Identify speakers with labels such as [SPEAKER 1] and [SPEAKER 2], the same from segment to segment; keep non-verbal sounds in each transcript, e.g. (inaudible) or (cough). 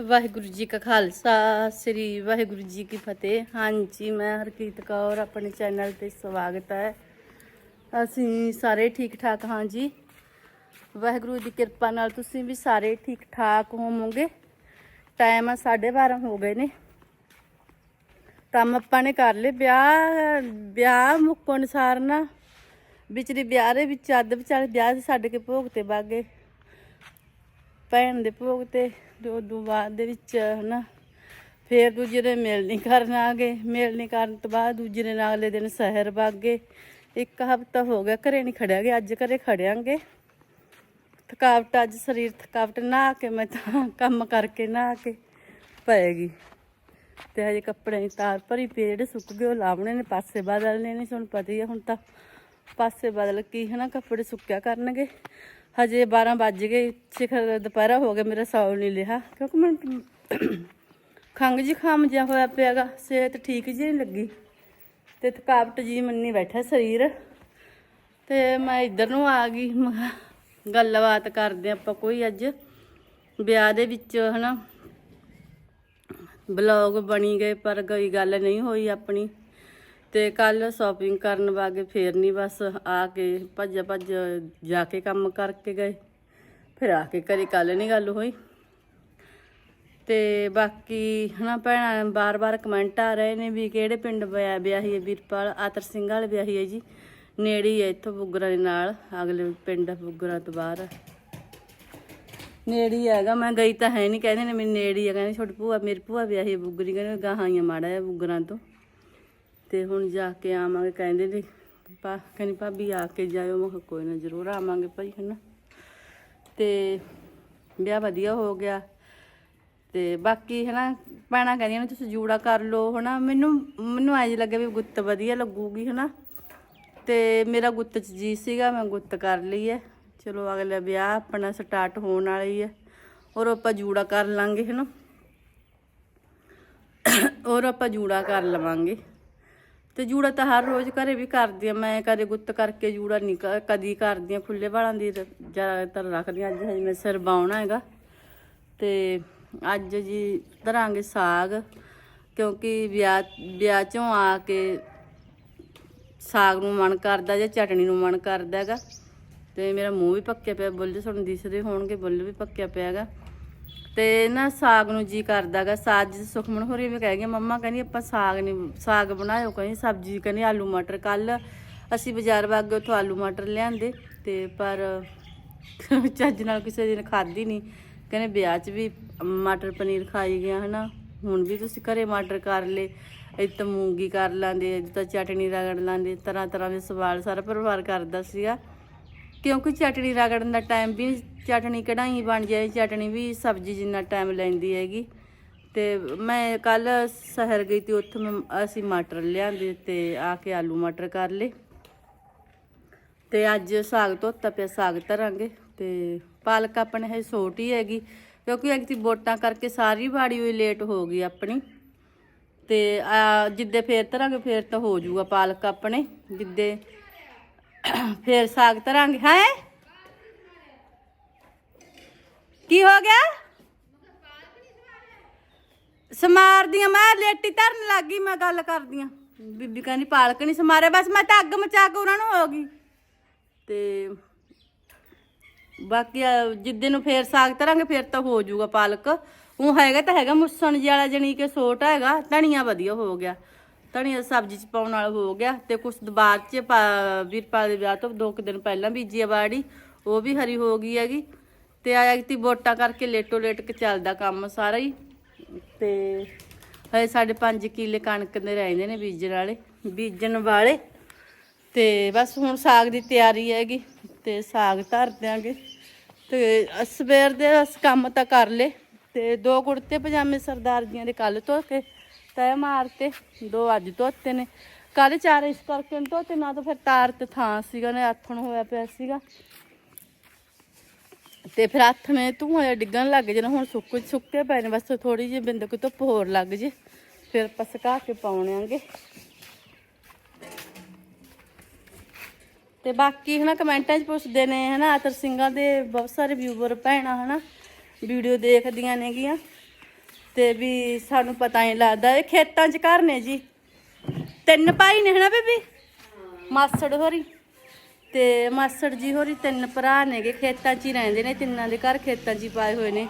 [SPEAKER 1] ਵਾਹਿਗੁਰੂ ਜੀ ਕਾ ਖਾਲਸਾ, ਸ੍ਰੀ ਵਾਹਿਗੁਰੂ ਜੀ ਕੀ ਫਤਿਹ। ਹਾਂਜੀ, ਮੈਂ ਹਰਕੀਤ ਕੌਰ, ਆਪਣੇ ਚੈਨਲ ਤੇ ਸਵਾਗਤ ਹੈ। ਅਸੀਂ ਸਾਰੇ ਠੀਕ ਠਾਕ ਹਾਂ ਜੀ। ਵਾਹਿਗੁਰੂ ਦੀ ਕਿਰਪਾ ਨਾਲ ਤੁਸੀਂ ਵੀ ਸਾਰੇ ਠੀਕ ਠਾਕ ਹੋਵੋਗੇ। ਟਾਈਮ ਆ 12:30 ਹੋ ਗਏ ਨੇ। ਕੰਮ ਆਪਾਂ ਨੇ ਕਰ ਲਏ। ਵਿਆਹ ਵਿਆਹ ਮੁੱਕਣ ਅਨੁਸਾਰ ਨਾ, ਵਿਚਰੀ ਵਿਆਹ ਦੇ ਵਿੱਚ ਅੱਧ ਵਿਚਾਲੇ ਵਿਆਹ ਦੇ ਛੱਡ ਕੇ ਭੋਗ ਤੇ ਬਾਗੇ। ਭੈਣ ਦੇ ਭੋਗ ਤੇ ਤੇ ਉਦੋਂ ਬਾਅਦ ਦੇ ਵਿੱਚ ਹਨਾ, ਫੇਰ ਦੂਜੇ ਦਿਨ ਮਿਲਣੀ ਕਰਨ ਆ ਗਏ। ਮਿਲਣੀ ਕਰਨ ਤੋਂ ਬਾਅਦ ਦੂਜੇ ਦਿਨ ਅਗਲੇ ਦਿਨ ਸ਼ਹਿਰ ਬਾਗੇ ਇੱਕ ਹਫਤਾ ਹੋ ਗਿਆ ਘਰੇ ਨਹੀਂ ਖੜਿਆ ਗਿਆ, ਅੱਜ ਘਰੇ ਖੜਿਆਂਗੇ। ਥਕਾਵਟ, ਅੱਜ ਸਰੀਰ ਥਕਾਵਟ ਨਾ ਕੇ, ਮੈਂ ਤਾਂ ਕੰਮ ਕਰਕੇ ਨਾ ਕੇ ਪਏਗੀ। ਤੇ ਹਜੇ ਕੱਪੜੇ ਦੀ ਤਾਰ ਭਰੀ ਪਈ ਜਿਹੜੇ ਸੁੱਕ ਗਏ ਉਹ ਲਾਵਣੇ ਨੇ, ਪਾਸੇ ਬਦਲਨੇ ਨੇ, ਤੁਹਾਨੂੰ ਪਤਾ ਹੀ ਹੈ ਹੁਣ ਤਾਂ ਪਾਸੇ ਬਦਲ ਕੀ ਹਨਾ ਕੱਪੜੇ ਸੁੱਕਿਆ ਕਰਨਗੇ। ਹਜੇ 12 ਵੱਜ ਗਏ, ਸਿਖਰ ਦੁਪਹਿਰਾ ਹੋ ਗਿਆ, ਮੇਰਾ ਸੌਲ ਨਹੀਂ ਲਿਆ। ਕਿਉਂਕਿ ਮੈਂ ਖੰਗ ਖਾਮ ਜਿਹਾ ਹੋਇਆ ਪਿਆਗਾ, ਸਿਹਤ ਠੀਕ ਜੀ ਨਹੀਂ ਲੱਗੀ। ਤੇ ਥਕਾਵਟ ਜੀ ਮੰਨੀ ਬੈਠਾ ਸਰੀਰ। ਤੇ ਮੈਂ ਇੱਧਰ ਨੂੰ ਆ ਗਈ, ਮੈਂ ਗੱਲਬਾਤ ਕਰਦੇ ਆਪਾਂ ਕੋਈ ਅੱਜ। ਵਿਆਹ ਦੇ ਵਿੱਚ, ਹਨਾ। ਬਲੌਗ ਬਣੀ ਗਏ, ਪਰ ਕੋਈ ਗੱਲ ਨਹੀਂ ਹੋਈ ਆਪਣੀ। ਤੇ ਕੱਲ ਸ਼ਾਪਿੰਗ ਕਰਨ ਵਾਗੇ ਫੇਰ ਨਹੀਂ ਬਸ ਆ ਕੇ ਭੱਜ ਭੱਜ ਜਾ ਕੇ ਕੰਮ ਕਰਕੇ ਗਏ। ਫਿਰ ਆ ਕੇ ਘਰੇ ਕੱਲ ਨਹੀਂ ਗੱਲ ਹੋਈ। ਤੇ ਬਾਕੀ ਹਨਾ ਭੈਣਾਂ, ਬਾਰ-ਬਾਰ ਕਮੈਂਟ ਆ ਰਹੇ ਨੇ ਵੀ ਕਿਹੜੇ ਪਿੰਡ ਵਿਆਹ ਵਿਆਹੀ ਹੈ ਵੀਰਪਾਲ, ਆਤਰ ਸਿੰਘ ਵਾਲੇ ਵਿਆਹੀ ਹੈ ਜੀ। ਨੇੜੇ ਹੀ ਹੈ ਇੱਥੋਂ ਬੁੱਗਰਾਂ ਦੇ ਨਾਲ, ਅਗਲੇ ਪਿੰਡ ਬੁੱਗਰਾਂ ਤੋਂ ਬਾਹਰ। ਨੇੜੇ ਹੀ ਹੈਗਾ, ਮੈਂ ਗਈ ਤਾਂ ਹੈ ਨਹੀਂ ਕਹਿੰਦੇ ਨੇ ਮੈਨੂੰ ਨੇੜੇ ਹੀ ਆ ਕਹਿੰਦੇ ਛੋਟੀ ਭੂਆ, ਮੇਰੀ ਭੂਆ ਵਿਆਹੀ ਹੈ ਬੁੱਗਰੀ, ਕਹਿੰਦੇ ਗਾਹਾਂ ਹੀ ਮਾੜਾ ਜਿਹਾ ਬੁੱਗਰਾਂ ਤੋਂ। ਤੇ ਹੁਣ ਜਾ ਕੇ ਆਵਾਂਗੇ। ਕਹਿੰਦੇ ਨੇ, ਪਾ, ਕਹਿੰਦੀ ਭਾਬੀ ਆ ਕੇ ਜਾਇਓ। ਮੈਂ ਕਿਹਾ ਕੋਈ ਨਾ, ਜ਼ਰੂਰ ਆਵਾਂਗੇ ਭਾਈ, ਹਨਾ। ਤੇ ਵਿਆਹ ਵਧੀਆ ਹੋ ਗਿਆ। ਤੇ ਬਾਕੀ, ਹਨਾ, ਭੈਣਾਂ ਕਹਿੰਦੀਆਂ ਨੇ, ਤੁਸੀਂ ਜੂੜਾ ਕਰ ਲਓ, ਹਨਾ। ਮੈਨੂੰ ਮੈਨੂੰ ਐਂ ਲੱਗਿਆ ਵੀ ਗੁੱਤ ਵਧੀਆ ਲੱਗੂਗੀ, ਹਨਾ। ਤੇ ਮੇਰਾ ਗੁੱਤ ਚ ਜੀ ਸੀਗਾ, ਮੈਂ ਗੁੱਤ ਕਰ ਲਈ ਹੈ ਚਲੋ, ਅਗਲਾ ਵਿਆਹ ਆਪਣਾ ਸਟਾਰਟ ਹੋਣ ਵਾਲੀ ਹੈ ਔਰ ਆਪਾਂ ਜੂੜਾ ਕਰ ਲਾਂਗੇ, ਹਨਾ। ਔਰ ਆਪਾਂ ਜੂੜਾ ਕਰ ਲਵਾਂਗੇ। ਤੇ ਜੂੜਾ ਤਾਂ ਹਰ ਰੋਜ਼ ਘਰੇ ਵੀ ਕਰਦੀ ਆ, ਮੈਂ ਕਦੇ ਗੁੱਤ ਕਰਕੇ ਜੂੜਾ ਨਹੀਂ ਕ- ਕਦੀ ਕਰਦੀ ਆ ਖੁੱਲੇ ਵਾਲਾਂ ਦੀ ਰ- ਜ਼ਿਆਦਾਤਰ ਰੱਖਦੀ ਹਾਂ ਅੱਜ ਹਜੇ ਮੈਂ ਸਿਰ ਬਾਉਣਾ ਹੈਗਾ। ਤੇ ਅੱਜ ਜੀ ਧਰਾਂਗੇ ਸਾਗ, ਕਿਉਂਕਿ ਵਿਆਹ ਵਿਆਹ ਚੋਂ ਆ ਕੇ ਸਾਗ ਨੂੰ ਮਨ ਕਰਦਾ ਜਾਂ ਚਟਣੀ ਨੂੰ ਮਨ ਕਰਦਾ ਹੈਗਾ। ਤੇ ਮੇਰਾ ਮੂੰਹ ਵੀ ਪੱਕਿਆ ਪਿਆ, ਬੁੱਲ ਤੁਹਾਨੂੰ ਦਿਸਦੇ ਹੋਣਗੇ ਬੁੱਲ ਵੀ ਪੱਕਿਆ ਪਿਆ ਹੈਗਾ। ਤੇ ਨਾ ਸਾਗ ਨੂੰ ਜੀ ਕਰਦਾਗਾ ਸਾਜ ਸੁਖਮਨ ਹੋਰੀ ਵੀ ਕਹਿ ਗਏ, ਮੰਮਾ ਕਹਿੰਦੀ ਆਪਾਂ ਸਾਗ ਨਹੀਂ ਸਾਗ ਬਣਾਇਓ, ਕਹਿੰਦੀ ਸਬਜ਼ੀ, ਕਹਿੰਦੀ ਆਲੂ ਮਟਰ ਕੱਲ ਅਸੀਂ ਬਾਜ਼ਾਰ ਵਗ ਗਏ, ਉੱਥੋਂ ਆਲੂ ਮਟਰ ਲਿਆਂਦੇ, ਤੇ ਪਰ (laughs) ਚੱਜ ਨਾਲ ਕਿਸੇ ਦਿਨ ਖਾਧੀ ਨਹੀਂ ਕਹਿੰਦੇ ਵਿਆਹ 'ਚ ਵੀ ਮਟਰ ਪਨੀਰ ਖਾਈ ਗਿਆ, ਹਨਾ, ਹੁਣ ਵੀ ਤੁਸੀਂ ਘਰੇ ਮਟਰ ਕਰ ਲੇ ਇੱਥੇ ਮੂੰਗੀ ਕਰ ਲਾਂਦੇ ਜਿੱਦਾਂ ਚਟਣੀ ਰਗੜ ਲਾਂਦੇ ਤਰ੍ਹਾਂ ਤਰ੍ਹਾਂ ਦੇ ਸਵਾਲ ਸਾਰਾ ਪਰਿਵਾਰ ਕਰਦਾ ਸੀਗਾ। ਕਿਉਂਕਿ ਚਟਣੀ ਰਗੜਨ ਦਾ ਟਾਈਮ ਵੀ ਚਟਣੀ ਕਢਾਈ ਬਣ ਜਾਏ, ਚਟਣੀ ਵੀ ਸਬਜ਼ੀ ਜਿੰਨਾ ਟਾਈਮ ਲੈਂਦੀ ਹੈਗੀ। ਤੇ ਮੈਂ ਕੱਲ ਸ਼ਹਿਰ ਗਈ ਤੇ ਉੱਥੇ ਮੈਂ, ਅਸੀਂ ਮਟਰ ਲਿਆਂਦੇ ਤੇ ਆ ਕੇ ਆਲੂ ਮਟਰ ਕਰ ਲਏ। ਤੇ ਅੱਜ ਸਾਗ ਧੋਤਾ ਪਿਆ, ਸਾਗ ਧਰਾਂਗੇ ਤੇ ਪਾਲਕ ਆਪਣੇ ਹੈ ਛੋਟੀ ਹੈਗੀ, ਕਿਉਂਕਿ ਐਕਤੀ ਵੋਟਾਂ ਕਰਕੇ ਸਾਰੀ ਬਾੜੀ ਹੋਈ ਲੇਟ ਹੋ ਗਈ ਆਪਣੀ। ਤੇ ਆ ਜਿੱਦੇ ਫੇਰ ਧਰਾਂਗੇ, ਫੇਰ ਤਾਂ ਹੋ ਜਾਊਗਾ ਪਾਲਕ ਆਪਣੇ, ਜਿੱਦੇ ਫੇਰ ਸਾਗ ਧਰਾਂਗੇ ਹੈ? ਕੀ ਹੋ ਗਿਆ? ਸਮਾਰਦੀਆਂ ਮੈਂ ਲੇਟੀ ਧਰਨ ਲੱਗ ਗਈ, ਮੈਂ ਗੱਲ ਕਰਦੀਆਂ ਬੀਬੀ ਕਹਿੰਦੀ, ਪਾਲਕ ਨਹੀਂ ਸਮਾਰਿਆ, ਬਸ ਮੈਂ ਤਾਂ ਅੱਗ ਮਚਾ ਕੇ ਉਹਨਾਂ ਨੂੰ ਹੋ ਗਈ। ਤੇ ਬਾਕੀ ਆ ਜਿੱਦੇ ਨੂੰ ਫੇਰ ਸਾਗ ਤਰਾਂਗੇ, ਫੇਰ ਤਾਂ ਹੋ ਜਾਊਗਾ ਪਾਲਕ। ਉਹ ਹੈਗਾ ਤਾਂ ਹੈਗਾ, ਮੁੱਸਣ ਜਿਹੀ ਵਾਲਾ ਜਣੀ ਕਿ ਸੋਟ ਹੈਗਾ, ਧਨੀਆ ਵਧੀਆ ਹੋ ਗਿਆ। ਧਨੀਆ ਸਬਜ਼ੀ ਚ ਪਾਉਣ ਵਾਲਾ ਹੋ ਗਿਆ ਤੇ ਕੁਛ ਬਾਅਦ ਚ ਪਾ- ਵੀਰਪਾਲ ਦੇ ਵਿਆਹ ਤੋਂ ਦੋ ਕੁ ਦਿਨ ਪਹਿਲਾਂ ਬੀਜੀ ਆ ਬਾੜੀ, ਉਹ ਵੀ ਹਰੀ ਹੋ ਗਈ ਹੈਗੀ ਤੇ ਆਇਆ ਕਿ ਵੋਟਾਂ ਕਰਕੇ ਲੇਟੋ ਲੇਟ ਕੇ ਚੱਲਦਾ ਕੰਮ ਸਾਰਾ ਹੀ। ਤੇ ਹਜੇ ਸਾਡੇ 5 ਕਿੱਲੇ ਕਣਕ ਦੇ ਰਹਿੰਦੇ ਨੇ ਬੀਜਣ ਵਾਲੇ ਬੀਜਣ ਵਾਲੇ। ਤੇ ਬਸ ਹੁਣ ਸਾਗ ਦੀ ਤਿਆਰੀ ਹੈਗੀ ਤੇ ਸਾਗ ਧਰ ਦਿਆਂਗੇ। ਤੇ ਸਵੇਰ ਦੇ ਬਸ ਕੰਮ ਤਾਂ ਕਰ ਲੇ ਤੇ ਦੋ ਕੁੜਤੇ ਪਜਾਮੇ ਸਰਦਾਰ ਜੀਆਂ ਦੇ ਕੱਲ ਧੋ ਕੇ ਤੈ ਮਾਰਤੇ ਦੋ ਅੱਜ ਧੋਤੇ ਨੇ। ਕੱਲ ਚਾਰ ਇਸ ਕਰਕੇ ਨੀ ਧੋਤੇ, ਨਾ ਤਾਂ ਫਿਰ ਤਾਰ ਤੇ ਥਾਂ ਸੀਗਾ, ਨੇ ਆਥਣ ਹੋਇਆ ਪਿਆ ਸੀਗਾ। ਤੇ ਫਿਰ ਹੱਥ ਮੇ ਧੂਆਂ ਜਿਹਾ ਡਿੱਗਣ ਲੱਗ ਜਾਣਾ, ਹੁਣ ਸੁੱਕ, ਸੁੱਕੇ ਪਏ ਨੇ, ਬਸ ਥੋੜੀ ਜਿਹੀ ਬਿੰਦ ਕੋਈ ਧੁੱਪ ਹੋਰ ਲੱਗ ਜੇ, ਫਿਰ ਆਪਾਂ ਸੁਕਾ ਕੇ ਪਾਉਣਾਂਗੇ ਤੇ ਬਾਕੀ ਹਨਾ ਕਮੈਂਟਾਂ 'ਚ ਪੁੱਛਦੇ ਨੇ ਹਨਾ, ਆਤਰ ਸਿੰਘਾਂ ਦੇ ਬਹੁਤ ਸਾਰੇ ਵਿਊਵਰ ਭੈਣਾਂ ਹਨਾ, ਵੀਡੀਓ ਦੇਖਦੀਆਂ ਨੇਗੀਆਂ। ਤੇ ਵੀ ਸਾਨੂੰ ਪਤਾ ਹੀ ਲੱਗਦਾ। ਇਹ ਖੇਤਾਂ 'ਚ ਘਰ ਨੇ ਜੀ। ਤਿੰਨ ਭਾਈ ਨੇ ਹਨਾ ਬੀਬੀ? ਮਾਸੜ ਹੋਰੀ। ਤੇ ਮਾਸੜ ਜੀ ਹੋਰੀ ਤਿੰਨ ਭਰਾ ਨੇਗੇ। ਖੇਤਾਂ 'ਚ ਹੀ ਰਹਿੰਦੇ ਨੇ, ਤਿੰਨਾਂ ਦੇ ਘਰ ਖੇਤਾਂ 'ਚ ਹੀ ਪਾਏ ਹੋਏ ਨੇ।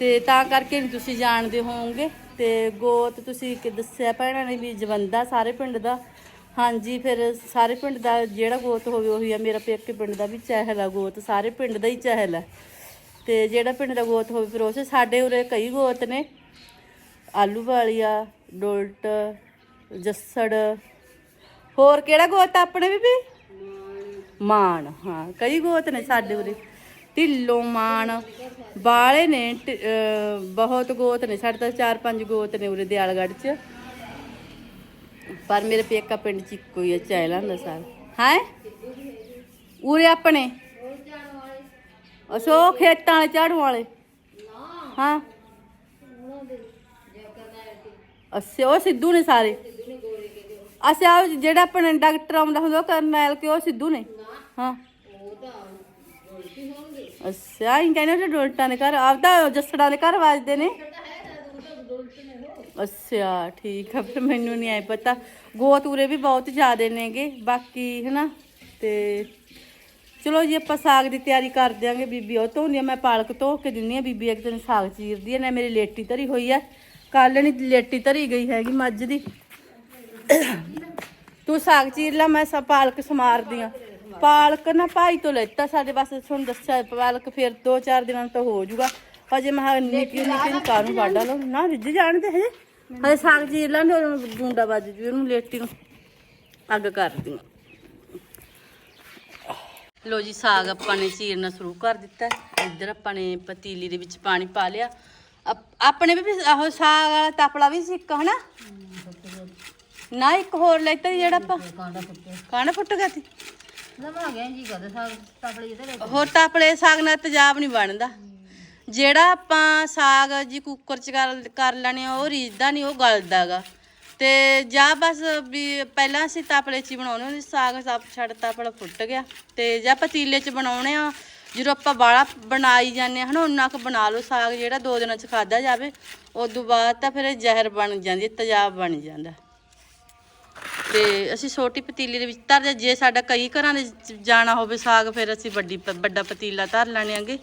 [SPEAKER 1] ਤੇ ਤਾਂ ਕਰਕੇ ਨਹੀਂ ਤੁਸੀਂ ਜਾਣਦੇ ਹੋਵੋਗੇ। ਤੇ ਗੋਤ ਤੁਸੀਂ ਕਿ ਦੱਸਿਆ ਭੈਣਾਂ ਨੇ ਵੀ ਜਵੰਦਾ ਸਾਰੇ ਪਿੰਡ ਦਾ। ਹਾਂਜੀ, ਫਿਰ ਸਾਰੇ ਪਿੰਡ ਦਾ ਜਿਹੜਾ ਗੋਤ ਹੋਵੇ ਉਹੀ ਆ। ਮੇਰਾ ਪੇਕੇ ਪਿੰਡ ਦਾ ਵੀ ਚਹਿਲ ਆ ਗੋਤ। ਸਾਰੇ ਪਿੰਡ ਦਾ ਹੀ ਚਹਿਲ ਆ। ਤੇ ਜਿਹੜਾ ਪਿੰਡ ਦਾ ਗੋਤ ਹੋਵੇ ਫਿਰ ਉਸੇ ਸਾਡੇ ਉਰੇ ਕਈ ਗੋਤ ਨੇ। ਆਲੂ ਵਾਲੀਆ, ਡੋਲਟ, ਜੱਸੜ। ਹੋਰ ਕਿਹੜਾ ਗੋਤ ਆ ਆਪਣੇ ਬੀਬੀ? ਮਾਨ ਹਾਂ, ਕਈ ਗੋਤ ਨੇ ਸਾਡੇ ਉਰੇ। ਢਿੱਲੋਂ ਮਾਨ ਬਾਲੇ ਨੇ ਬਹੁਤ ਗੋਤ ਨੇ। ਸਾਡੇ ਤਾਂ ਚਾਰ ਪੰਜ ਗੋਤ ਨੇ ਉਰੇ ਦਿਆਲਗੜ੍ਹ ਚ। ਪਰ ਮੇਰੇ ਪੇਕਾ ਪਿੰਡ ਚ ਇੱਕੋ ਹੀ ਹੈ ਚੈਲਾਂ ਦਾ ਸਾਰ। ਹੈ? ਉਰੇ ਆਪਣੇ? ਅਸੋ ਖੇਤਾਂ ਵਾਲੇ, ਝਾੜੂ ਵਾਲੇ? ਹਾਂ। ਅੱਛਾ ਉਹ ਸਿੱਧੂ ਨੇ ਸਾਰੇ। ਅੱਛਾ ਉਹ ਜਿਹੜਾ ਆਪਣੇ ਡਾਕਟਰ ਆਉਂਦਾ ਹੁੰਦਾ, ਉਹ ਕਰਨੈਲ ਕਿ ਉਹ ਸਿੱਧੂ ਨੇ। ਹਾਂ। ਅੱਛਾ ਇਹ ਕਹਿੰਦੇ ਉਹ ਡੋਲਟਾਂ ਦੇ ਘਰ ਆਪਦਾ ਜੱਸੜਾਂ ਦੇ ਘਰ ਵੱਜਦੇ ਨੇ। ਅੱਛਾ ਠੀਕ ਆ, ਫਿਰ ਮੈਨੂੰ ਨਹੀਂ ਆਏ ਪਤਾ। ਗੋਤ ਉਰੇ ਵੀ ਬਹੁਤ ਜ਼ਿਆਦੇ ਨੇਗੇ, ਬਾਕੀ ਹਨਾ, ਤੇ ਚਲੋ ਜੀ, ਆਪਾਂ ਸਾਗ ਦੀ ਤਿਆਰੀ ਕਰ ਦਿਆਂਗੇ ਬੀਬੀ, ਉਹ ਧੋਂਦੀ ਆ, ਮੈਂ ਪਾਲਕ ਧੋ ਕੇ ਦਿੰਨੀ ਆ ਬੀਬੀ, ਇੱਕ ਦਿਨ ਸਾਗ ਚੀਰਦੀ ਆ ਨਾ ਮੇਰੀ ਲੇਟੀ ਧਰੀ ਹੋਈ ਆ। ਕੱਲ ਨਹੀਂ ਲੇਟੀ ਧਰੀ ਗਈ ਹੈਗੀ ਮੱਝ ਦੀ। ਤੂੰ ਸਾਗ ਚੀਰ ਲਾ, ਮੈਂ ਸਾ ਪਾਲਕ ਸਮਾਰਦੀ ਆ। ਪਾਲਕ ਨਾ ਭਾਈ ਤੋਂ ਲੈਤਾ ਸਾਡੇ ਪਾਸੇ ਤੁਹਾਨੂੰ ਦੱਸਿਆ ਪਾਲਕ ਫਿਰ 2-4 ਦਿਨਾਂ ਤੋਂ ਹੋ ਜਾਊਗਾ। ਅਜੇ ਮੈਂ ਨਿੱਕੀ ਨਿੱਕੀ ਨੂੰ ਕਾਹਨੂੰ ਵਾਢਾ ਲਓ ਨਾ ਰਿੱਝ ਜਾਣਦੇ ਹਜੇ। ਹਜੇ ਸਾਗ ਚੀਰ ਲਾਂਗੇ ਉਹਨੂੰ ਡੂੰਡਾ ਵੱਜ ਜੂ, ਉਹਨੂੰ ਲੇਟੀ ਨੂੰ ਅੱਗ ਕਰਦੀ ਲੋ ਜੀ, ਸਾਗ ਆਪਾਂ ਨੇ ਚੀਰਨਾ ਸ਼ੁਰੂ ਕਰ ਦਿੱਤਾ। ਇੱਧਰ ਆਪਾਂ ਨੇ ਪਤੀਲੀ ਦੇ ਵਿੱਚ ਪਾਣੀ ਪਾ ਲਿਆ। ਅਪ- ਆਪਣੇ ਵੀ ਆਹੋ ਸਾਗ ਵਾਲਾ ਤਪਲਾ ਵੀ ਸੀ ਇੱਕ ਹਨਾ? ਨਾ ਇੱਕ ਹੋਰ ਲੈਤਾ ਸੀ ਜਿਹੜਾ ਆਪਾਂ
[SPEAKER 2] ਕਾਂਡਾ
[SPEAKER 1] ਕਾਣਾ ਫੁੱਟ ਗਿਆ ਸੀ?
[SPEAKER 2] ਲਵਾ ਗਿਆ ਜੀ ਕਦੇ ਸਾਗ ਤਪਲੇ ਜਿਹਦੇ
[SPEAKER 1] ਹੋਰ ਤਪਲੇ ਸਾਗ ਨਾਲ ਤੇਜ਼ਾਬ ਨਹੀਂ ਬਣਦਾ। ਜਿਹੜਾ ਆਪਾਂ ਸਾਗ ਜੀ ਕੁੱਕਰ ਚ ਕਰ ਕਰ ਲੈਣੇ ਆ, ਉਹ ਰੀਝਦਾ ਨਹੀਂ ਉਹ ਗਲਦਾਗਾ ਤੇ ਜਾਂ ਬਸ ਵੀ ਪਹਿਲਾਂ ਅਸੀਂ ਤਪਲੇ ਚ ਹੀ ਬਣਾਉਣੇ ਹੁੰਦੇ ਸੀ, ਸਾਗ ਸਭ ਛੱਡ ਤਪਲਾ ਫੁੱਟ ਗਿਆ। ਤੇ ਜਾਂ ਪਤੀਲੇ ਚ ਬਣਾਉਣੇ ਆ ਜਦੋਂ ਆਪਾਂ ਬਾਲਾ ਬਣਾਈ ਜਾਂਦੇ ਹਾਂ, ਹਨਾ ਉਨਾ ਕੁ ਬਣਾ ਲਓ ਸਾਗ ਜਿਹੜਾ ਦੋ ਦਿਨਾਂ ਚ ਖਾਦਾ ਜਾਵੇ ਉਦੋਂ ਬਾਅਦ ਤਾਂ ਫਿਰ ਇਹ ਜ਼ਹਿਰ ਬਣ ਜਾਂਦੀ ਹੈ, ਤੇਜ਼ਾਬ ਬਣ ਜਾਂਦਾ। ਤੇ ਅਸੀਂ ਛੋਟੀ ਪਤੀਲੀ ਦੇ ਵਿੱਚ ਧਰਦੇ ਜੇ ਸਾਡਾ ਕਈ ਘਰਾਂ ਦੇ ਵਿੱਚ ਜਾਣਾ ਹੋਵੇ ਸਾਗ, ਫਿਰ ਅਸੀਂ ਵੱਡੀ ਪ- ਵੱਡਾ ਪਤੀਲਾ ਧਰ ਲੈਣੇ ਲੈਣਾਂਗੇ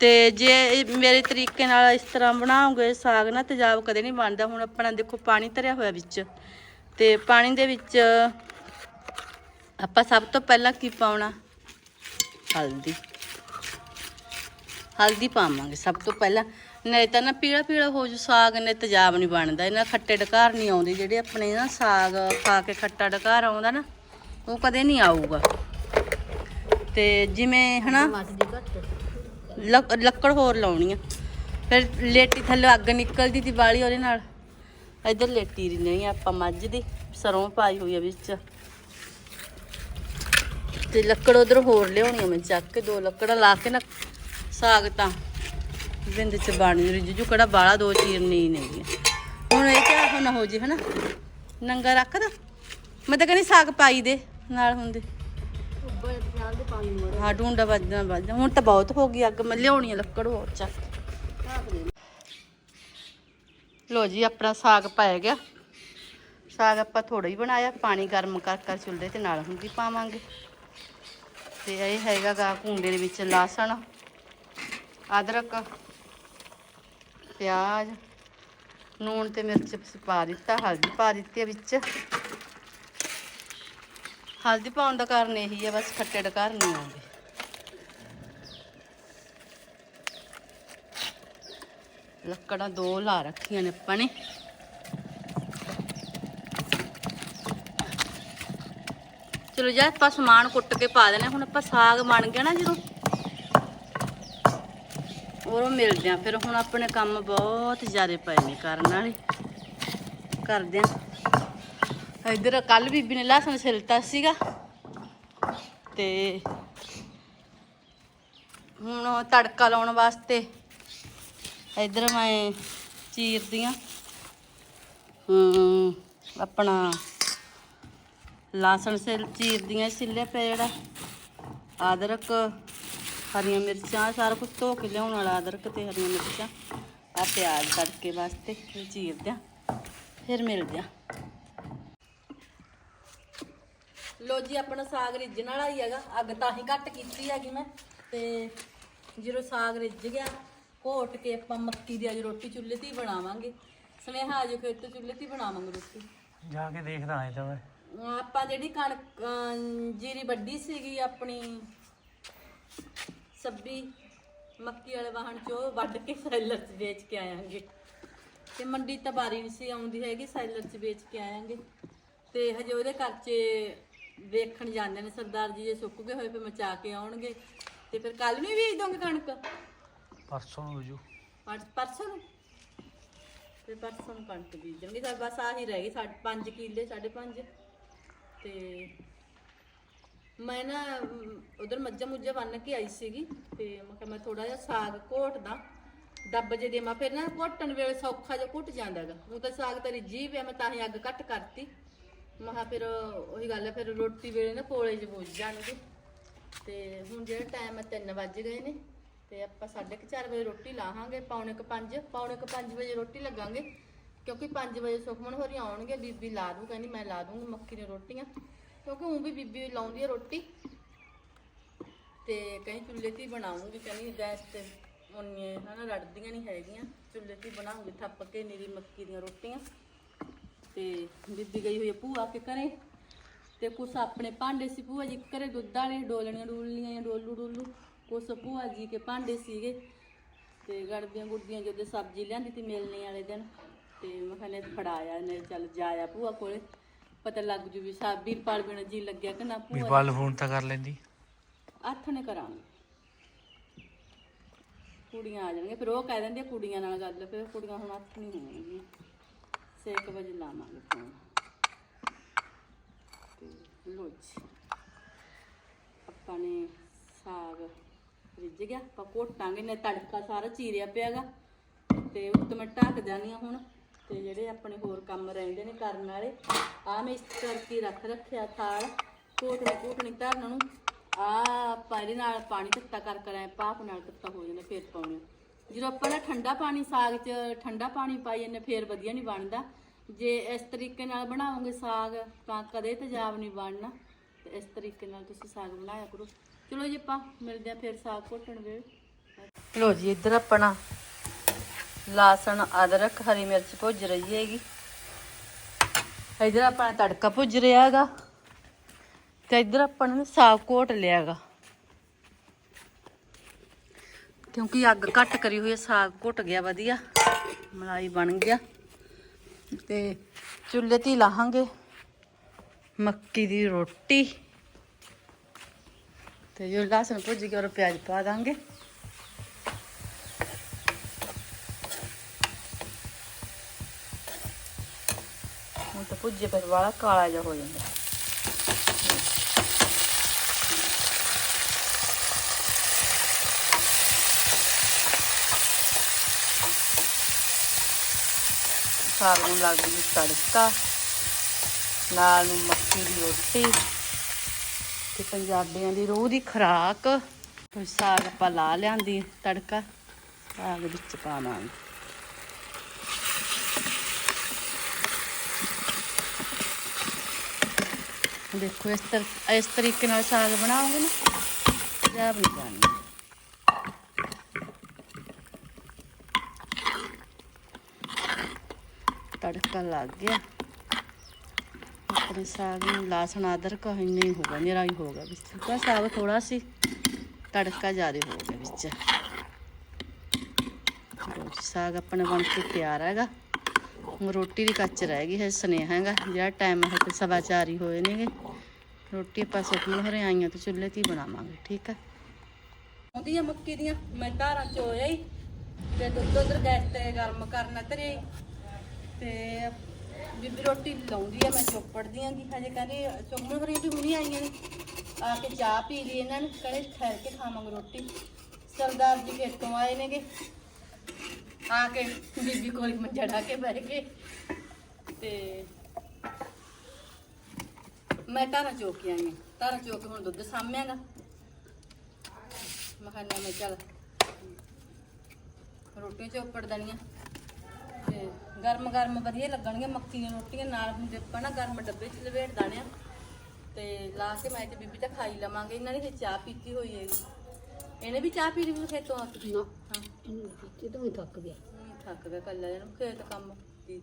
[SPEAKER 1] ਤੇ ਜੇ ਇਹ ਮੇਰੇ ਤਰੀਕੇ ਨਾਲ ਇਸ ਤਰ੍ਹਾਂ ਬਣਾਓਗੇ ਸਾਗ ਨਾ, ਤੇਜ਼ਾਬ ਕਦੇ ਨਹੀਂ ਬਣਦਾ। ਹੁਣ ਆਪਣਾ ਦੇਖੋ, ਪਾਣੀ ਧਰਿਆ ਹੋਇਆ ਵਿੱਚ। ਤੇ ਪਾਣੀ ਦੇ ਵਿੱਚ ਆਪਾਂ ਸਭ ਤੋਂ ਪਹਿਲਾਂ ਕੀ ਪਾਉਣਾ? ਹਲਦੀ। ਹਲਦੀ ਪਾਵਾਂਗੇ ਸਭ ਤੋਂ ਪਹਿਲਾਂ। ਨਹੀਂ ਤਾਂ ਨਾ ਪੀਲਾ ਪੀਲਾ ਹੋ ਜੂ ਸਾਗ ਨੇ ਤੇਜ਼ਾਬ ਨਹੀਂ ਬਣਦਾ। ਇਹਨਾਂ ਖੱਟੇ ਡਕਾਰ ਨਹੀਂ ਆਉਂਦੇ। ਜਿਹੜੇ ਆਪਣੇ ਨਾ ਸਾਗ ਖਾ ਕੇ ਖੱਟਾ ਡਕਾਰ ਆਉਂਦਾ ਨਾ, ਉਹ ਕਦੇ ਨਹੀਂ ਆਊਗਾ। ਤੇ ਜਿਵੇਂ ਹਨਾ ਲੱਕੜ ਹੋਰ ਲਾਉਣੀ ਆ। ਫਿਰ ਲੇਟੀ ਥੱਲੇ ਅੱਗ ਨਿਕਲਦੀ ਤੀ ਬਾਲੀ ਉਹਦੇ ਨਾਲ। ਇੱਧਰ ਲੇਟੀ ਨਹੀਂ, ਆਪਾਂ ਮੱਝ ਦੀ ਸਰੋਂ ਪਾਈ ਹੋਈ ਆ ਵਿੱਚ। ਤੇ ਲੱਕੜ ਉਧਰ ਹੋਰ ਲਿਆਉਣੀ ਆ ਮੈਂ, ਚੱਕ ਕੇ ਦੋ ਲੱਕੜਾਂ ਲਾ ਕੇ ਨਾ ਸਾਗ ਤਾਂ ਬਿੰਦ ਚ ਬਾਣੀ ਰਿਜੂ ਕਿਹੜਾ ਬਾਲਾ ਦੋ ਚੀਰਨੀ ਨਹੀਂ ਹੁਣ ਇਹ ਕਿਆ, ਹੁਣ ਹੋ ਜੇ ਹਨਾ। ਨੰਗਾ ਰੱਖਦਾ ਮੈਂ ਤਾਂ ਕਹਿੰਦੀ ਸਾਗ ਪਾਈ ਦੇ ਨਾਲ ਹੁੰਦੇ ਹਾਂ, ਡੂੰਡਾ ਵੱਜਣਾ ਵੱਜਣਾ ਹੁਣ ਤਾਂ ਬਹੁਤ ਹੋ ਗਈ ਅੱਗ, ਮੈਂ ਲਿਆਉਣੀ ਆ ਲੱਕੜ ਹੋਰ ਚੱਕ ਲੋ ਜੀ, ਆਪਣਾ ਸਾਗ ਪਾਇਆ ਗਿਆ। ਸਾਗ ਆਪਾਂ ਥੋੜਾ ਹੀ ਬਣਾਇਆ, ਪਾਣੀ ਗਰਮ ਕਰ ਕਰ ਚੁੱਲ੍ਹੇ ਤੇ ਨਾਲ ਹੁੰਦੀ ਪਾਵਾਂਗੇ। ਤੇ ਇਹ ਹੈਗਾ ਗਾ ਕੁੰਡੇ ਦੇ ਵਿੱਚ ਲਾਸਣ। ਅਦਰਕ, ਪਿਆਜ਼, ਨੂਣ ਤੇ ਮਿਰਚ ਪਾ ਦਿੱਤਾ, ਹਲਦੀ ਪਾ ਦਿੱਤੀ ਵਿੱਚ। ਹਲਦੀ ਪਾਉਣ ਦਾ ਕਾਰਨ ਇਹੀ ਹੈ ਬਸ ਖੱਟੇ ਡਕਾਰ ਨਹੀਂ ਆਉਂਦੇ। ਲੱਕੜਾਂ ਦੋ ਲਾ ਰੱਖੀਆਂ ਨੇ ਆਪਾਂ ਨੇ। ਚਲੋ ਜੀ ਆਪਾਂ ਸਮਾਨ ਕੁੱਟ ਕੇ ਪਾ ਦੇਣਾ ਹੁਣ ਆਪਾਂ ਸਾਗ ਬਣ ਗਿਆ ਨਾ ਜਦੋਂ। ਉਹ ਮਿਲਦੇ ਆ। ਫਿਰ ਹੁਣ ਆਪਣੇ ਕੰਮ ਬਹੁਤ ਜ਼ਿਆਦਾ ਪਏ ਨੇ ਕਰਨ ਵਾਲੇ। ਕਰਦੇ ਆ। ਇੱਧਰ ਕੱਲ ਬੀਬੀ ਨੇ ਲਸਣ ਛਿਲਤਾ ਸੀਗਾ। ਤੇ ਹੁਣ ਤੜਕਾ ਲਾਉਣ ਵਾਸਤੇ ਇੱਧਰ ਮੈਂ ਚੀਰਦੀ ਆ ਹੂੰ, ਆਪਣਾ ਲਸਣ ਸਿਲ ਚੀਰਦੀਆਂ ਸਿੱਲੇ ਪਿਆ ਜਿਹੜਾ। ਅਦਰਕ ਹਰੀਆਂ ਮਿਰਚਾਂ ਸਾਰਾ ਕੁਝ ਧੋ ਕੇ ਲਿਆਉਣ ਵਾਲਾ ਅਦਰਕ ਤੇ ਹਰੀਆਂ ਮਿਰਚਾਂ। ਆ ਪਿਆਜ਼ ਤੜਕੇ ਵਾਸਤੇ ਇਹ ਚੀਰਦੇ ਆ ਫਿਰ ਮਿਲਦੇ ਆ ਲੋ ਜੀ ਆਪਣਾ ਸਾਗ ਰਿੱਝਣ ਵਾਲਾ ਹੀ ਹੈਗਾ। ਅੱਗ ਤਾਂ ਹੀ ਘੱਟ ਕੀਤੀ ਹੈਗੀ ਮੈਂ। ਤੇ ਜਦੋਂ ਸਾਗ ਰਿੱਝ ਗਿਆ ਘੋਟ ਕੇ ਆਪਾਂ ਮੱਕੀ ਦੀ ਅੱਜ ਰੋਟੀ ਚੁੱਲ੍ਹੇ ਤੇ ਹੀ ਬਣਾਵਾਂਗੇ। ਸਨੇਹਾ ਆਜੋ ਫਿਰ ਤੇ ਚੁੱਲ੍ਹੇ ਤੇ ਹੀ ਬਣਾਵਾਂਗੇ ਰੋਟੀ।
[SPEAKER 3] ਜਾ ਕੇ ਦੇਖਦਾ ਆਏ ਤਾਂ ਮੈਂ।
[SPEAKER 1] ਆਪਾਂ ਜਿਹੜੀ ਕਣਕ ਅਮ, ਜੀਰੀ ਵੱਡੀ ਸੀਗੀ ਆਪਣੀ ਸੱਬੀ ਮੱਕੀ ਵਾਲੇ ਵਾਹਣ ਚੋਂ ਵੱਢ ਕੇ ਸੈਲਰ 'ਚ ਵੇਚ ਕੇ ਆਵਾਂਗੇ ਤੇ ਮੰਡੀ ਤਾਂ ਬਾਰੀ ਨਹੀਂ ਸੀ ਆਉਂਦੀ ਹੈਗੀ ਸੈਲਰ 'ਚ ਵੇਚ ਕੇ ਆਵਾਂਗੇ ਤੇ ਹਜੇ ਉਹਦੇ ਘਰ 'ਚ ਵੇਖਣ ਜਾਂਦੇ ਨੇ ਸਰਦਾਰ ਜੀ ਜੇ ਸੁੱਕ ਗਏ ਹੋਏ ਫਿਰ ਮਚਾ ਕੇ ਆਉਣਗੇ। ਤੇ ਫਿਰ ਕੱਲ ਨੂੰ ਹੀ ਵੇਚ ਦੋਗੇ ਕਣਕ?
[SPEAKER 3] ਪਰਸੋਂ ਨੂੰ ਜੂ
[SPEAKER 1] ਪਰਸ- ਨੂੰ? ਤੇ ਪਰਸੋਂ ਨੂੰ ਕਣਕ ਬੀਜਣਗੇ ਤਾਂ ਬਸ ਆਹੀ ਰਹਿ ਗਈ ਸਾਡੇ 5 ਕਿੱਲੇ 5.5 ਤੇ ਮੈਂ ਨਾ, ਉਧਰ ਮੱਝਾਂ ਮੁੱਝਾਂ ਬੰਨ ਕੇ ਆਈ ਸੀਗੀ, ਤੇ ਮੈਂ ਕਿਹਾ ਮੈਂ ਥੋੜਾ ਜਿਹਾ ਸਾਗ ਘੋਟਦਾ। ਦੱਬ ਜੇ ਦੇਵਾਂ ਫਿਰ ਨਾ ਘੋਟਣ ਵੇਲੇ ਸੌਖਾ ਜਿਹਾ ਘੁੱਟ ਜਾਂਦਾਗਾ ਉਹ ਤਾਂ ਸਾਗ ਤਾਂ ਰਿੱਝੀ ਪਿਆ ਮੈਂ ਤਾਂ ਹੀ ਅੱਗ ਘੱਟ ਕਰਤੀ। ਮੈਂ ਕਿਹਾ ਫਿਰ ਉਹੀ ਗੱਲ ਹੈ ਫਿਰ ਰੋਟੀ ਵੇਲੇ ਨਾ ਕੋਲੇ 'ਚ ਬੁੱਝ ਜਾਣਗੇ। ਤੇ ਹੁਣ ਜਿਹੜਾ ਟਾਈਮ ਹੈ 3 ਵੱਜ ਗਏ ਨੇ। ਤੇ ਆਪਾਂ 4:30 ਵਜੇ ਰੋਟੀ ਲਾਹਾਂਗੇ, ਪੌਣੇ ਕੁ 5 ਪੌਣੇ ਕੁ 5 ਵਜੇ ਰੋਟੀ ਲੱਗਾਂਗੇ। ਕਿਉਂਕਿ 5 ਵਜੇ ਸੁਖਮਨ ਹੋਰੀ ਆਉਣਗੇ, ਬੀਬੀ ਲਾ ਦੂ, ਕਹਿੰਦੀ ਮੈਂ ਲਾ ਦੂੰਗੀ ਮੱਕੀ ਦੀਆਂ ਰੋਟੀਆਂ। ਕਿਉਂਕਿ ਉਹ ਵੀ ਬੀਬੀ ਲਾਉਂਦੀ ਆ ਰੋਟੀ। ਤੇ ਕਹੀਂ ਚੁੱਲ੍ਹੇ ਤੇ ਹੀ ਬਣਾਉਂਗੀ ਕਹਿੰਦੀ ਗੈਸ ਤੇ ਉਹਨੀਆਂ ਹਨਾ ਰੜਦੀਆਂ ਨਹੀਂ ਹੈਗੀਆਂ। ਚੁੱਲ੍ਹੇ ਤੇ ਹੀ ਬਣਾਉਂਗੀ, ਥੱਪ ਕੇ ਨੀਰੀ ਮੱਕੀ ਦੀਆਂ ਰੋਟੀਆਂ। ਤੇ ਬੀਬੀ ਗਈ ਹੋਈ ਹੈ ਭੂਆ ਕੇ ਘਰੇ। ਤੇ ਕੁਛ ਆਪਣੇ ਭਾਂਡੇ ਸੀ, ਭੂਆ ਜੀ ਘਰੇ ਦੁੱਧ ਵਾਲੇ, ਡੋਲਣੀਆਂ ਡੋਲਣੀਆਂ ਡੋਲੂ ਡੋਲੂ। ਕੁਛ ਭੂਆ ਜੀ ਕੇ ਭਾਂਡੇ ਸੀਗੇ। ਤੇ ਗੜਦੀਆਂ ਗੁੜਦੀਆਂ ਜਦੋਂ ਸਬਜ਼ੀ ਲਿਆਂਦੀ ਤੀ ਮਿਲਣੇ ਵਾਲੇ ਦਿਨ, ਤੇ ਮੈਂ ਕਹਿੰਦੇ ਫੜਾਇਆ ਨੇ ਚੱਲ ਜਾਇਆ ਭੂਆ ਕੋਲੇ। ਪਤਾ ਲੱਗ ਜੂ ਵੀ ਸਾ ਵੀਰਪਾਲ ਬਿਨ ਜੀ ਲੱਗਿਆ ਕਿ ਨਾ ਭੂਆ
[SPEAKER 3] ਵੱਲ ਫੋਨ ਤਾਂ ਕਰ ਲੈਂਦੀ।
[SPEAKER 1] ਅੱਠ ਨੇ ਕਰਾਂਗੇ ਕੁੜੀਆਂ ਆ ਜਾਣਗੀਆਂ ਫਿਰ ਉਹ ਕਹਿ ਦਿੰਦੇ ਕੁੜੀਆਂ ਨਾਲ ਗੱਲ ਫਿਰ ਕੁੜੀਆਂ ਹੁਣ ਅੱਠ ਨਹੀਂ ਹੋਣਗੀਆਂ। ਛੇ ਕੁ ਵਜੇ ਲਾਵਾਂਗੇ ਫੋਨ। ਤੇ ਲੋ ਜੀ ਆਪਾਂ ਨੇ ਸਾਗ ਰਿੱਝ ਗਿਆ ਆਪਾਂ ਘੋਟਾਂਗੇ ਨੇ ਤੜਕਾ ਸਾਰਾ ਚੀਰਿਆ ਪਿਆਗਾ। ਤੇ ਉੱਤੇ ਮੈਂ ਢੱਕ ਆ ਹੁਣ। ਤੇ ਜਿਹੜੇ ਆਪਣੇ ਹੋਰ ਕੰਮ ਰਹਿੰਦੇ ਨੇ ਕਰਨ ਵਾਲੇ ਆ ਮੈਂ ਇਸ ਕਰਕੇ ਰੱਖ ਰੱਖਿਆ ਥਾਲ, ਘੋਟਣੀ ਘੋਟਣੀ ਧਰਨ ਨੂੰ ਆ ਆਪਾਂ ਇਹਦੇ ਨਾਲ ਪਾਣੀ ਤੱਤਾ ਕਰ ਕਰ ਪਾਪ ਨਾਲ ਤੱਤਾ ਹੋ ਜਾਂਦਾ ਫੇਰ ਪਾਉਣੇ ਜਦੋਂ ਆਪਾਂ ਨਾ ਠੰਡਾ ਪਾਣੀ, ਸਾਗ 'ਚ ਠੰਡਾ ਪਾਣੀ ਪਾਈ ਜਾਂਦੇ ਫੇਰ ਵਧੀਆ ਨਹੀਂ ਬਣਦਾ। ਜੇ ਇਸ ਤਰੀਕੇ ਨਾਲ ਬਣਾਓਗੇ ਸਾਗ, ਤਾਂ ਕਦੇ ਤੇਜ਼ਾਬ ਨਹੀਂ ਬਣਨਾ। ਤੇ ਇਸ ਤਰੀਕੇ ਨਾਲ ਤੁਸੀਂ ਸਾਗ ਬਣਾਇਆ ਕਰੋ। ਚਲੋ ਜੀ ਆਪਾਂ ਮਿਲਦੇ ਆ ਫਿਰ ਸਾਗ ਘੋਟਣ ਵੇਲੇ। ਲੋ ਜੀ, ਇੱਧਰ ਆਪਣਾ ਲਸਣ, ਅਦਰਕ, ਹਰੀ ਮਿਰਚ ਭੁੱਜ ਰਹੀ ਹੈਗੀ। ਇੱਧਰ ਆਪਣਾ ਤੜਕਾ ਭੁੱਜ ਰਿਹਾ ਹੈਗਾ ਤੇ ਇੱਧਰ ਆਪਾਂ ਨੇ ਸਾਗ ਘੋਟ ਲਿਆ ਹੈਗਾ। ਕਿਉਂਕਿ ਅੱਗ ਘੱਟ ਕਰੀ ਹੋਈ ਹੈ ਸਾਗ ਘੁੱਟ ਗਿਆ, ਵਧੀਆ। ਮਲਾਈ ਬਣ ਗਿਆ। ਤੇ ਚੁੱਲ੍ਹੇ ਤੇ ਲਾਹਾਂਗੇ ਮੱਕੀ ਦੀ ਰੋਟੀ। ਤੇ ਜੋ ਲਸਣ ਭੁੱਜ ਗਿਆ ਔਰ ਪਿਆਜ਼ ਪਾ ਦਾਂਗੇ। ਭੁੱਜੇ ਫਿਰ ਵਾਲਾ ਕਾਲਾ ਜਿਹਾ ਹੋ ਜਾਂਦਾ। ਸਾਗ ਨੂੰ ਲੱਗ ਗਈ ਤੜਕਾ, ਨਾਲ ਨੂੰ ਮੱਕੀ ਦੀ ਰੋਟੀ ਤੇ ਪੰਜਾਬੀਆਂ ਦੀ ਰੋਹ ਦੀ ਖੁਰਾਕ। ਸਾਗ ਆਪਾਂ ਲਾ ਲਿਆਂਦੀ ਤੜਕਾ, ਸਾਗ ਵਿੱਚ ਪਾਵਾਂਗੇ। ਦੇਖੋ, ਇਸ ਤਰ, ਇਸ ਤਰੀਕੇ ਨਾਲ ਸਾਗ ਬਣਾਓਗੇ ਨਾ, ਪੰਜਾਬ ਨਹੀਂ ਪਾਣੀ ਤੜਕਾ ਲੱਗ ਗਿਆ। ਆਪਣੇ ਸਾਗ ਨੂੰ ਲਾਸਣ ਅਦਰਕ ਇੰਨਾ ਹੀ ਹੋਗਾ ਮੇਰਾ ਹੀ ਹੋਗਾ ਵਿੱਚ। ਸੁੱਕਾ ਸਾਗ ਥੋੜਾ ਸੀ, ਤੜਕਾ ਜ਼ਿਆਦਾ ਹੋ ਗਿਆ ਵਿੱਚ। ਸਾਗ ਆਪਣਾ ਬਣ ਕੇ ਤਿਆਰ ਹੈਗਾ। ਹੁਣ ਰੋਟੀ ਦੀ ਕੱਚ ਰਹਿ ਗਈ ਹੈ ਸੁਨੇਹਾ ਹੈਗਾ, ਜਿਹੜਾ ਟਾਈਮ ਹੈ ਤੇ ਸਵਾ ਚਾਰ ਹੀ ਹੋਏ ਨੇਗੇ। ਰੋਟੀ ਆਪਾਂ ਸੁਖਮਨ ਹਰੇ ਆਈਆਂ ਤੇ ਚੁੱਲ੍ਹੇ ਤੇ ਬਣਾਵਾਂਗੇ, ਠੀਕ ਹੈ ਆਉਂਦੀਆਂ ਮੱਕੀ ਦੀਆਂ ਮੈਂ ਧਾਰਾਂ ਚ ਹੋਇਆ ਹੀ ਤੇ ਦੁੱਧ ਉਧਰ ਗੈਸ ਤੇ ਗਰਮ ਕਰਨਾ ਧਰੇ ਤੇ ਬੀਬੀ ਰੋਟੀ ਲਾਉਂਦੀ ਆ, ਮੈਂ ਚੋਪੜਦੀ ਆਂ ਹਜੇ ਕਹਿੰਦੇ ਸੁਖਮਨ ਹਰੀ ਵੀ ਹੁਣੀ ਆਈਆਂ ਨੇ। ਆ ਕੇ ਚਾਹ ਪੀ ਲਈ ਇਹਨਾਂ ਨੇ, ਕਹਿੰਦੇ ਠਹਿਰ ਕੇ ਖਾਵਾਂਗੇ ਰੋਟੀ। ਸਰਦਾਰ ਜੀ ਖੇਤੋਂ ਆਏ ਨੇਗੇ। ਆ ਕੇ ਬੀਬੀ ਕੋਲ ਮੰਜਾ ਢਾ ਕੇ ਬਹਿ ਗਏ। ਤੇ ਮੈਂ ਤਾਰਾ ਚੋਕ ਆਈ ਹਾਂ ਤਾਰਾ ਚੋਕ ਹੁਣ ਦੁੱਧ ਸਾਂਭਿਆਗਾ ਮੈਂ ਕਿਹਾ ਨਾ ਮੈਂ ਚੱਲ ਰੋਟੀਆਂ ਚੋਪੜ ਦੇਣੀਆਂ ਤੇ ਗਰਮ ਗਰਮ ਵਧੀਆ ਲੱਗਣਗੀਆਂ ਮੱਕੀ ਦੀਆਂ ਰੋਟੀਆਂ ਨਾਲ ਹੁੰਦੇ ਆਪਾਂ ਨਾ ਗਰਮ ਡੱਬੇ 'ਚ ਲਵੇਟ ਦਾਣੇ ਆ। ਤੇ ਲਾ ਕੇ ਮੈਂ ਤੇ ਬੀਬੀ ਤਾਂ ਖਾਈ ਲਵਾਂਗੇ। ਇਹਨਾਂ ਨੇ ਫਿਰ ਚਾਹ ਪੀਤੀ ਹੋਈ ਹੈਗੀ। ਇਹਨੇ ਵੀ ਚਾਹ ਪੀ ਲਈ ਖੇਤੋਂ ਆ ਕੇ
[SPEAKER 2] ਨਾ।
[SPEAKER 1] ਹਾਂ।
[SPEAKER 2] ਇਹ ਤਾਂ ਥੱਕ ਗਿਆ।
[SPEAKER 1] ਥੱਕ ਗਿਆ ਕੱਲਾ ਇਹਨੂੰ ਖੇਤ ਕੰਮ। ਦੀ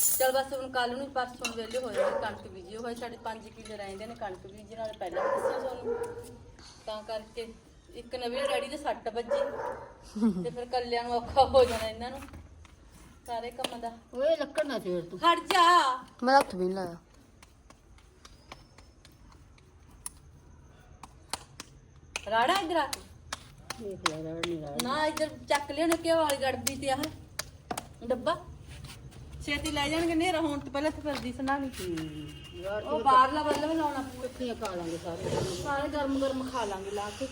[SPEAKER 1] ਚਲ ਬਸ ਹੁਣ ਕੱਲ ਨੂੰ ਪਰਸੋਂ ਨੂੰ ਵੇਲੇ ਹੋ ਜਾਣੀ ਕਣਕ ਬੀਜੀ ਹੋਏ ਸਾਡੇ 5 ਕਿੱਲੇ ਰਹਿੰਦੇ ਨੇ ਕਣਕ ਬੀਜਣ ਵਾਲੇ ਪਹਿਲਾਂ ਵੀ ਦੱਸਿਆ ਤੁਹਾਨੂੰ। ਤਾਂ ਕਰਕੇ ਇੱਕ ਨਵੀਂ ਡੈਡੀ ਦੇ ਸੱਟ ਵੱਜੀ ਤੇ ਫਿਰ ਕੱਲਿਆਂ ਨੂੰ ਔਖਾ ਹੋ ਜਾਣਾ ਇਹਨਾਂ ਨੂੰ ਸਾਰੇ ਕੰਮ ਦਾ।
[SPEAKER 2] ਓਏ ਲੱਕੜ ਨਾ ਛੇੜ ਤੂੰ।
[SPEAKER 1] ਹਟ ਜਾ।
[SPEAKER 2] ਮੈਂ ਹੱਥ ਵੀ ਲਾਇਆ।
[SPEAKER 1] ਰਾੜਾ ਇਧਰ ਆ ਕੇ।
[SPEAKER 2] ਦੇਖ ਲੈ ਰੜ ਨਹੀਂ ਰੜ।
[SPEAKER 1] ਨਾ ਇਧਰ ਚੱਕ ਲਿਆ ਨਾ ਕਿਉਂ ਵਾਲੀ ਗੜਬੀ ਤੇ ਆਹ ਡੱਬਾ। ਛੇਤੀ ਲੈ ਜਾਣਗੇ ਨੇਰਾ ਹੋਣ ਤੋਂ ਪਹਿਲਾਂ ਤੇ ਫਿਰ ਦਿਸਣਾ ਨਹੀਂ ਉਹ ਬਾਹਰਲਾ ਬੱਲ ਵੀ ਲਾਉਣਾ। ਪੂਰਾ
[SPEAKER 2] ਕਿੱਥੇ ਖਾ ਲਾਂਗੇ ਸਾਰੇ।
[SPEAKER 1] ਸਾਰੇ ਗਰਮ ਗਰਮ ਖਾ ਲਾਂਗੇ ਲਾ ਕੇ।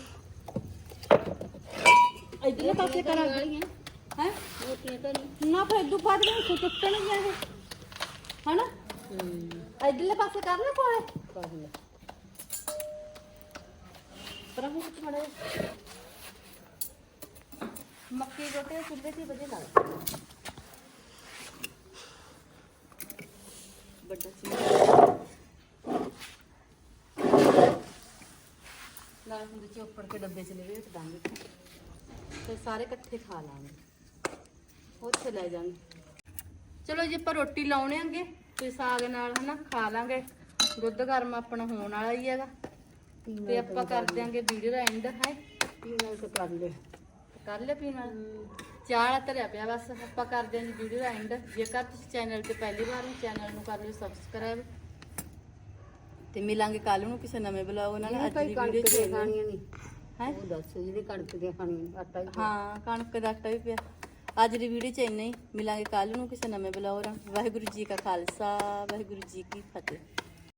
[SPEAKER 1] ਇਧਰਲੇ ਪਾਸੇ ਕਰਾਂਗੇ ਹੈ?
[SPEAKER 2] ਰੋਟੀਆਂ ਤਾਂ ਨਹੀਂ।
[SPEAKER 1] ਨਾ ਫਿਰ ਇਦੋਂ ਬਾਅਦ ਵਿੱਚ ਟੁੱਟਣਗੀਆਂ ਇਹ। ਹਨਾ? ਇਧਰਲੇ ਪਾਸੇ ਕਰ ਲੈ ਕੋਲੇ।
[SPEAKER 2] ਕਰ ਲੈ।
[SPEAKER 1] ਪਰ ਉਹ ਕੁਝ ਮੜੇ। ਮੱਕੀ ਦੀ ਰੋਟੀ ਚੁੱਲ੍ਹੇ ਤੇ ਵਧੀਆ ਲੱਗਦੀ। ਵੱਡਾ ਚੀਜ਼ ਨਾਲ ਹੁੰਦੇ ਚੋਪੜ ਕੇ ਡੱਬੇ ਚ ਲਵੇ ਦਾਂਗੇ ਤੇ ਸਾਰੇ ਇਕੱਠੇ ਖਾ ਲਾਂਗੇ। ਉੱਥੇ ਲੈ ਜਾਾਂਗੇ। ਚਲੋ ਜੀ ਆਪਾਂ ਰੋਟੀ ਲਾਉਣੇ ਆਂਗੇ ਤੇ ਸਾਗ ਨਾਲ ਹਨਾ ਖਾ ਲਾਂਗੇ। ਦੁੱਧ ਗਰਮ ਆਪਣਾ ਹੋਣ ਵਾਲਾ ਹੀ ਹੈਗਾ। ਤੇ ਆਪਾਂ ਕਰ ਦਿਆਂਗੇ ਵੀਡੀਓ ਦਾ ਐਂਡ ਹੈ?
[SPEAKER 2] ਪੀਣਾ ਤਾਂ ਕਰ ਲੈ।
[SPEAKER 1] ਕਰ ਲਿਆ ਪੀਣਾ ਚਾਹ ਵਾਲਾ ਧਰਿਆ ਪਿਆ ਬਸ ਆਪਾਂ ਕਰਦੇ ਹਾਂ ਜੀ ਵੀਡੀਓ ਦਾ ਐਂਡ ਜੇਕਰ ਤੁਸੀਂ ਚੈਨਲ ਤੇ ਪਹਿਲੀ ਵਾਰ ਹੋ ਚੈਨਲ ਨੂੰ ਕਰ ਲਿਓ ਸਬਸਕ੍ਰਾਈਬ ਤੇ ਮਿਲਾਂਗੇ ਕੱਲ ਨੂੰ ਕਿਸੇ ਨਵੇਂ ਬਲੌਗ ਨਾਲ। ਅੱਜ ਦੀ ਵੀਡੀਓ ਚ
[SPEAKER 2] ਖਾਣੀਆਂ ਨਹੀਂ।
[SPEAKER 1] ਹੈ?
[SPEAKER 2] ਉਹ ਦੱਸ ਜਿਹੜੇ ਕਣਕ ਦੀਆਂ ਖਾਣੀਆਂ ਆਟਾ ਹੀ।
[SPEAKER 1] ਹਾਂ ਕਣਕ ਦਾ ਆਟਾ ਵੀ ਪਿਆ। ਅੱਜ ਦੀ ਵੀਡੀਓ ਚ ਇੰਨਾ ਹੀ। ਮਿਲਾਂਗੇ ਕੱਲ ਨੂੰ ਕਿਸੇ ਨਵੇਂ ਬਲੌਗ ਨਾਲ। ਵਾਹਿਗੁਰੂ ਜੀ ਕਾ ਖਾਲਸਾ ਵਾਹਿਗੁਰੂ ਜੀ ਕੀ ਫਤਿਹ।